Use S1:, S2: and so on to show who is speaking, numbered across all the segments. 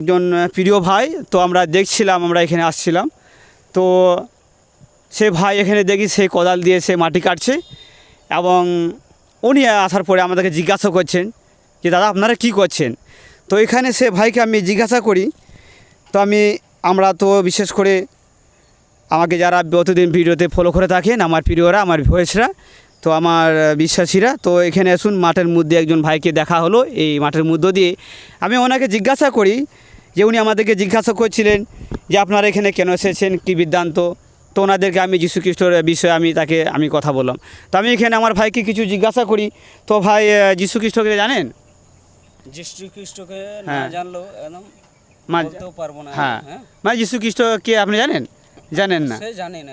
S1: একজন প্রিয় ভাই, তো আমরা দেখছিলাম, আমরা এখানে আসছিলাম। তো সে ভাই এখানে দেখি সে কোদাল দিয়ে সে মাটি কাটছে এবং উনি আসার পরে আমাদেরকে জিজ্ঞাসা করছেন যে, দাদা, আপনারা কি করছেন? তো এখানে সে ভাইকে আমি জিজ্ঞাসা করি। তো আমি, আমরা তো বিশেষ করে আমাকে যারা প্রতিদিন ভিডিওতে ফলো করে থাকেন, আমার প্রিয়রা, আমার ভয়েসরা তো আমার বিশ্বাসীরা, তো এখানে আসুন, মাঠের মধ্যে একজন ভাইকে দেখা হলো। এই মাঠের মধ্য দিয়ে আমি ওনাকে জিজ্ঞাসা করি যে উনি আমাদেরকে জিজ্ঞাসা করছিলেন যে আপনারা এখানে কেন এসেছেন কী বৃত্তান্ত তো ওনাদেরকে আমি যীশু খ্রিস্টর বিষয়ে আমি তাকে আমি কথা বললাম। তো আমি এখানে আমার ভাইকে কিছু জিজ্ঞাসা করি। তো ভাই আহ, যীশু খ্রিস্টকে জানেন?
S2: যিশু খ্রিস্টকে না
S1: হ্যাঁ।
S2: জানলেও একদম বলতেও পারব না।
S1: মানে যীশু আপনি জানেন? জানেন না।
S2: জানি না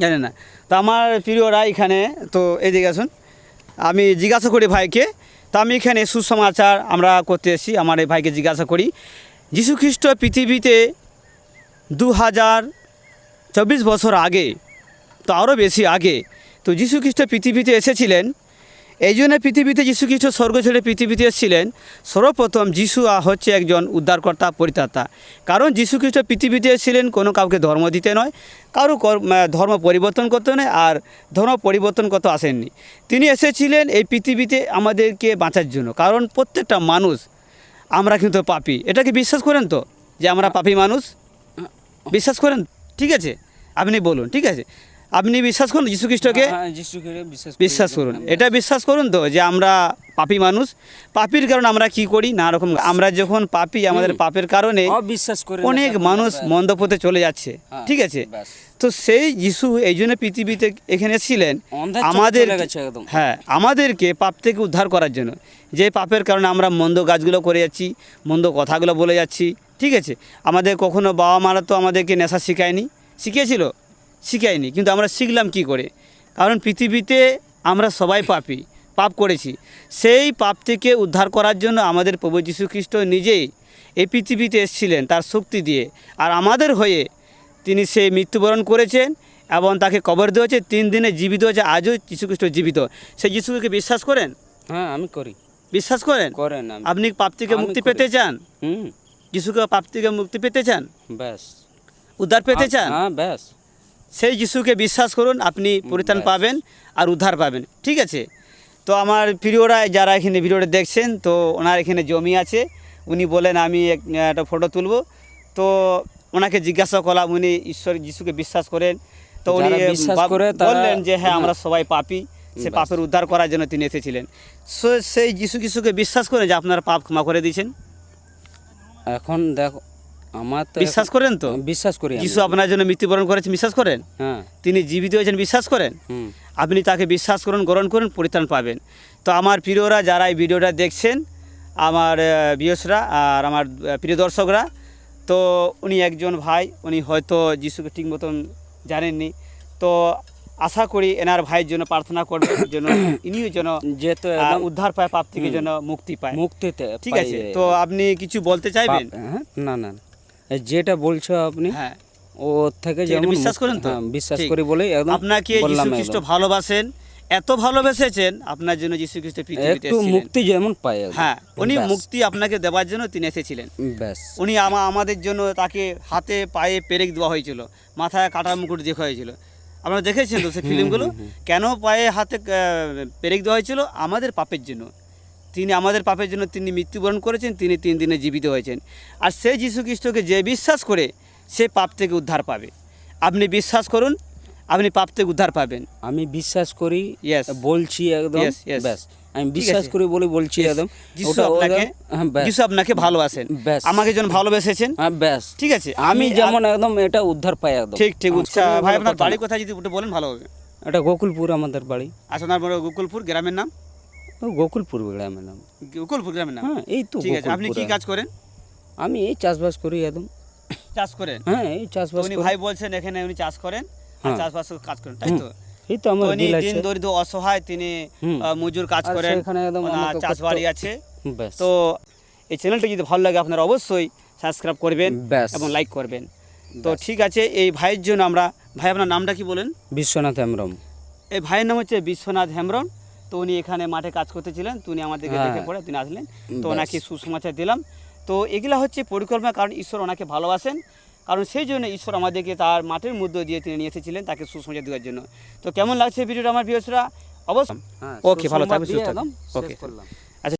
S1: জানেন না। তো আমার প্রিয়রা এখানে তো এদিকে আসুন। আমি জিজ্ঞাসা করি ভাইকে। তো আমি এখানে সুসমাচার আমরা করতে এসেছি। আমার এই ভাইকে জিজ্ঞাসা করি। যীশু খ্রিস্ট পৃথিবীতে দু হাজার চব্বিশ বছর আগে, তো আরও বেশি আগে, তো যীশু খ্রিস্ট পৃথিবীতে এসেছিলেন। এই জন্য পৃথিবীতে যীশু খ্রিস্ট স্বর্গ ছেড়ে পৃথিবীতে এসেছিলেন। সর্বপ্রথম যিশু হচ্ছে একজন উদ্ধারকর্তা, পরিত্রাতা। কারণ যীশু খ্রিস্ট পৃথিবীতে এসেছিলেন, কোনো কাউকে ধর্ম দিতে নয়, কর- ধর্ম পরিবর্তন করতে নয়, আর ধর্ম পরিবর্তন করতে আসেননি। তিনি এসেছিলেন এই পৃথিবীতে আমাদেরকে বাঁচার জন্য, কারণ প্রত্যেকটা মানুষ আমরা কিন্তু পাপি। এটা কি বিশ্বাস করেন তো? যে আমরা পাপি মানুষ? বিশ্বাস করেন? ঠিক আছে। আপনি বলুন ঠিক আছে। আপনি বিশ্বাস করুন যীশু খ্রিস্টকে
S2: হ্যাঁ বিশ্বাস
S1: করুন। এটা বিশ্বাস করুন তো যে আমরা পাপী মানুষ। পাপির কারণে আমরা কি করি? না রকম আমরা যখন পাপি আমাদের পাপের কারণে অনেক মানুষ মন্দ পথে চলে যাচ্ছে।
S2: হ্যাঁ,
S1: ঠিক আছে? তো সেই যিশু এই জন্য পৃথিবীতে এখানে ছিলেন। আমাদের। হ্যাঁ আমাদেরকে পাপ থেকে উদ্ধার করার জন্য। যে পাপের কারণে আমরা মন্দ কাজগুলো করে যাচ্ছি মন্দ কথাগুলো বলে যাচ্ছি ঠিক আছে? আমাদের কখনো বাবা মারা তো আমাদেরকে নেশা শিখায়নি। শিখিয়েছিল? শিখায়নি কিন্তু আমরা শিখলাম কি করে? কারণ পৃথিবীতে আমরা সবাই পাপি পাপ করেছি। সেই পাপ থেকে উদ্ধার করার জন্য আমাদের প্রভু যীশু খ্রিস্ট নিজেই এই পৃথিবীতে এসেছিলেন তার শক্তি দিয়ে। আর আমাদের হয়ে তিনি সেই মৃত্যুবরণ করেছেন এবং তাকে কবর দেওয়া হয়েছে তিন দিনে জীবিত হয়েছে আজও যীশুখ্রিস্ট জীবিত। সেই যীশুকে বিশ্বাস করেন?
S2: হ্যাঁ আমি করি।
S1: বিশ্বাস করেন?
S2: করেন
S1: আপনি পাপ থেকে মুক্তি পেতে চান?
S2: হুম।
S1: যিশুকে পাপ থেকে মুক্তি পেতে চান?
S2: ব্যাস।
S1: উদ্ধার পেতে চান?
S2: হ্যাঁ ব্যাস।
S1: সেই যিশুকে বিশ্বাস করুন আপনি পরিত্রাণ পাবেন আর উদ্ধার পাবেন। ঠিক আছে? তো আমার প্রিয়রা যারা এখানে ভিডিওটা দেখছেন তো ওনার এখানে জমি আছে। উনি বলেন আমি একটা ফটো তুলব। তো ওনাকে জিজ্ঞাসা করলাম উনি ঈশ্বর যিশুকে বিশ্বাস করেন? তো উনি বললেন যে হ্যাঁ। আমরা সবাই পাপি। সে। পাপের উদ্ধার করার জন্য তিনি এসেছিলেন। সো সেই যিশু কিছুকে বিশ্বাস করে যে আপনার পাপ ক্ষমা করে দিয়েছেন?
S2: এখন দেখো আমার তো
S1: বিশ্বাস করেন তো?
S2: বিশ্বাস করি।
S1: যিশু আপনার জন্য মৃত্যুবরণ করেছেন বিশ্বাস করেন?
S2: হ্যাঁ।
S1: তিনি জীবিত হয়েছেন বিশ্বাস করেন? আপনি তাকে বিশ্বাস করুন গ্রহণ করুন পরিত্রাণ পাবেন। তো আমার প্রিয়রা যারা এই ভিডিওটা দেখছেন আমার বিয়সরা আর আমার প্রিয় দর্শকরা তো উনি একজন ভাই উনি হয়তো যিশুকে ঠিক মতন জানেননি। তো আশা করি এনার ভাইয়ের জন্য প্রার্থনা করবেন যেন ইনিও যেন
S2: যেহেতু
S1: উদ্ধার পায় পাপ থেকে যেন মুক্তি পায়।
S2: মুক্তিতে
S1: ঠিক আছে তো আপনি কিছু বলতে চাইবেন?
S2: হ্যাঁ, না না। যেটা বলছো আপনি
S1: হ্যাঁ।
S2: ও থেকে যেমন
S1: বিশ্বাস করেন তো?
S2: হ্যাঁ, বিশ্বাস করি বলেই একদম
S1: আপনাকে যীশু খ্রিস্ট ভালোবাসেন? এত ভালোবেসেছেন আপনার জন্য যীশু খ্রিস্ট পৃথিবীতে
S2: একটু। মুক্তি যেমন একদম।
S1: হ্যাঁ উনি মুক্তি আপনাকে দেওয়ার জন্য তিনি এসেছিলেন।
S2: ব্যাস।
S1: উনি আমা আমাদের জন্য তাকে হাতে পায়ে পেরেক দেওয়া হয়েছিল। মাথায় কাটার মুকুট দেখা হয়েছিল। আপনারা দেখেছেন তো সেই ফিল্মগুলো? কেন পায়ে হাতে পেরেক দেওয়া হয়েছিল? আমাদের পাপের জন্য। তিনি আমাদের পাপের জন্য তিনি মৃত্যুবরণ করেছেন তিনি তিন দিনে জীবিত হয়েছেন। আর সেই যীশু খ্রিস্টকে যে বিশ্বাস করে সে পাপ থেকে উদ্ধার পাবে। আপনি বিশ্বাস করুন আপনি পাপ থেকে উদ্ধার পাবেন।
S2: আমি বিশ্বাস করি. বলছি একদম. ব্যাস। আমি বিশ্বাস করি বলে বলছি একদম।
S1: যিশু আপনাকে
S2: একদম- হ্যাঁ।
S1: যিশু আপনাকে ভালোবাসেন। আমাকে যেন ভালোবেসেছেন।
S2: হ্যাঁ ব্যাস।
S1: ঠিক আছে।
S2: আমি যেমন একদম এটা উদ্ধার পাই একদম।
S1: ঠিক ঠিক। আচ্ছা ভাই আপনার
S2: কথা
S1: বাড়ি
S2: না।
S1: কোথায় যদি বলেন ভালো হবে।
S2: এটা গোকুলপুর আমাদের বাড়ি।
S1: আচ্ছা আপনার গোকুলপুর গ্রামের নাম?
S2: গোকুলপুর গ্রামের নাম।
S1: গোকুলপুর গ্রামের নাম?
S2: হ্যাঁ এই তো
S1: ঠিক আছে আপনি কি কাজ করেন?
S2: আমি এই চাষবাস করি একদম।
S1: চাষ করেন?
S2: হ্যাঁ এই চাষবাস
S1: উনি ভাই বলছেন এখানে উনি চাষ করেন আর
S2: হ্যাঁ।
S1: চাষবাস কাজ করেন তাই তো?
S2: এই তো
S1: তো
S2: আমার
S1: উনি দিন দরিদ্র অসহায় তিনি মজুর কাজ করেন
S2: সেখানে একদম
S1: চাষ বাড়ি আছে। তো এই চ্যানেলটা যদি ভালো লাগে আপনারা অবশ্যই সাবস্ক্রাইব করবেন এবং লাইক করবেন। তো ঠিক আছে এই ভাইয়ের জন্য আমরা ভাই আপনার নামটা কি বলেন?
S2: বিশ্বনাথ হেমব্রম।
S1: এই ভাইয়ের নাম হচ্ছে বিশ্বনাথ হেমব্রম। তো উনি এখানে মাঠে কাজ করতেছিলেন তো উনি আমাদেরকে
S2: হ্যাঁ।
S1: দেখে পড়ে তিনি আসলেন। তো ওনাকে সুসমাচার দিলাম। তো এগুলা হচ্ছে পরিকল্পনা কারণ ঈশ্বর ওনাকে ভালোবাসেন। কারণ সেই জন্য ঈশ্বর আমাদেরকে তার মাঠের মধ্য দিয়ে তিনি নিয়ে এসেছিলেন তাকে সুসমাচার দেওয়ার জন্য। তো কেমন লাগছে ভিডিওটা আমার ভিউসরা অবশ্যই। ওকে ভালো
S2: থাকবে
S1: সুস্থ
S2: একদম